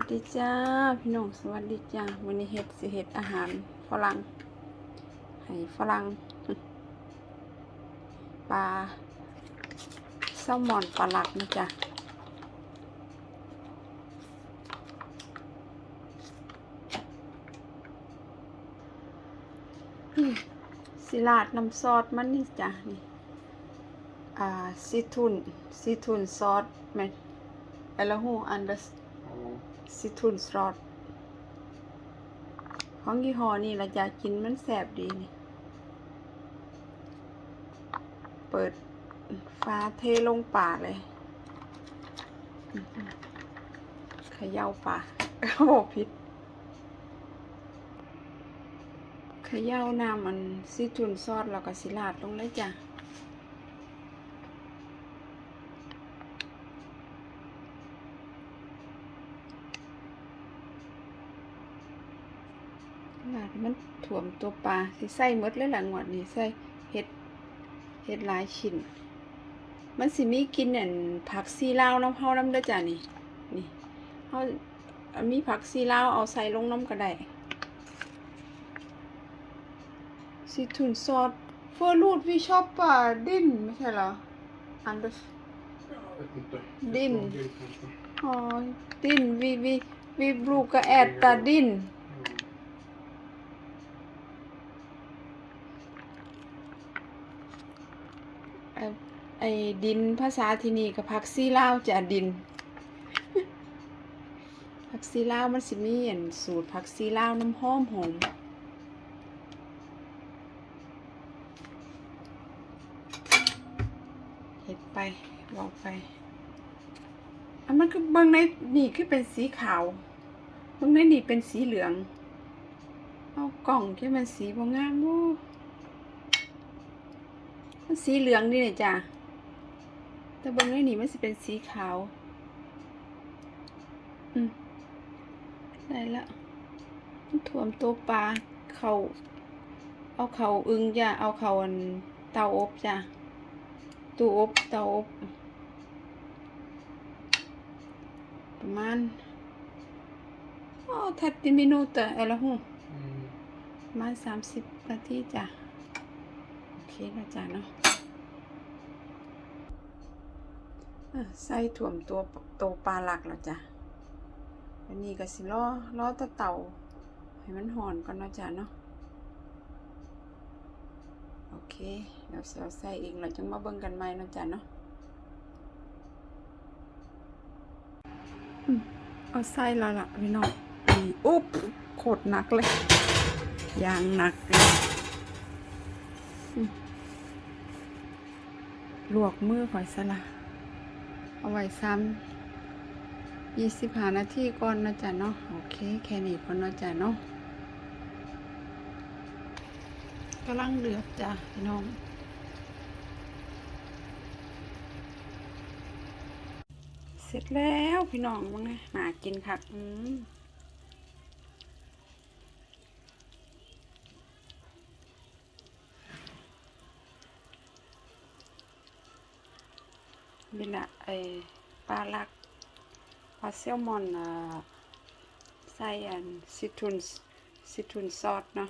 วัสดีจ้าพี่น้องสวัสดีจ้าวันนี้เฮ็ดสิเฮ็ดอาหารฝรั่งให้ฝรั่งปลาแซลมอนปลาหลักนะจ๊ะสิลาดน้ำซอสมันนี่จ้ะนี่อ่าซีทุนซีทุนซอสแม่นไอลหูอันเดอร์ ซิทุนสรอดของยี่ห้อนี่เราจะกินมันแสบดีนี่ เปิดฟ้าเทลงป่าเลย ขย่าป่าโอ้พิษขย่าน้ำมันซิทุนซอสแล้วก็สิลาดลงเลยจ้ะ ลาดให้มันถ่วมตัวปลาสิใส่หมดเลยหลังหวดนี่ใส่เห็ดเห็ดหลายชิ้น มันสิมีกินอันผักซีลาวน้ำเฮาน้ำเด้อจ้ะนี่นี่เฮาอันมีผักซีลาวเอาใส่ลงน้ำก็ได้ซีทุนซอสเฟอร์รูดวิชอปปะดินไม่ใช่เหรออันเดอร์ vet inte. Din. Från din kanske. อ๋อดินวิวิวิบลูกแอดตาดิน ไอ้ดินภาษาที่นี่กับผักซีลาวจะดินผักซีลาวมันสิมีอันสูตรผักซีลาวน้ำหอมหอมเห็ดไปบอกไปอันมันคือบางในนี่คือเป็นสีขาวบางในนี่เป็นสีเหลือง เอากล่องที่มันสีบ่งงามบูมัน สีเหลืองนี่เนี่ยจ้ะแต่เบางในนี่มันสิเป็นสีขาว อืมได้ละมันถ่วมตัวปลาเขาเอาเขาอึงจ้ะเอาเขาอันเตาอบจ้ะตู้อบเตาอบประมาณอ๋อทัดติมินูตอะไรหู Mm. ประมาณสามสิบนาทีจ้ะโอเคแล้วจ้ะเนาะใส่ถ่วมตัวโตวปลาหลักแล้วจ้ะอันนี้ก็สิล้อล้อตะเต่าให้มันหอนก่อนนะจ้ะเนาะโอเคเดี๋ยวเราใส่เอีกเราจะมาเบิ่งกันใหม่นาะจ้ะเนาะเอาใส่แล้วล่ะพี่น้องอุ๊บโคตรหนักเลยยางหนักเลย ลวกมือข่อยสละเอาไว้ซ้ำยี่สิบห้านาทีก่อนนะจ๊ะเนาะโอเค แค่นี้ก่อนนะจ๊ะเนาะกำลังเดือดจ้ะพี่น้องเสร็จแล้วพี่น้องมั้งไงหากินค่ะอืม นี่แหละไอปลาลักปลาเซลมอนอ่าใส่อันซิทุนซิทุนซอสเนาะ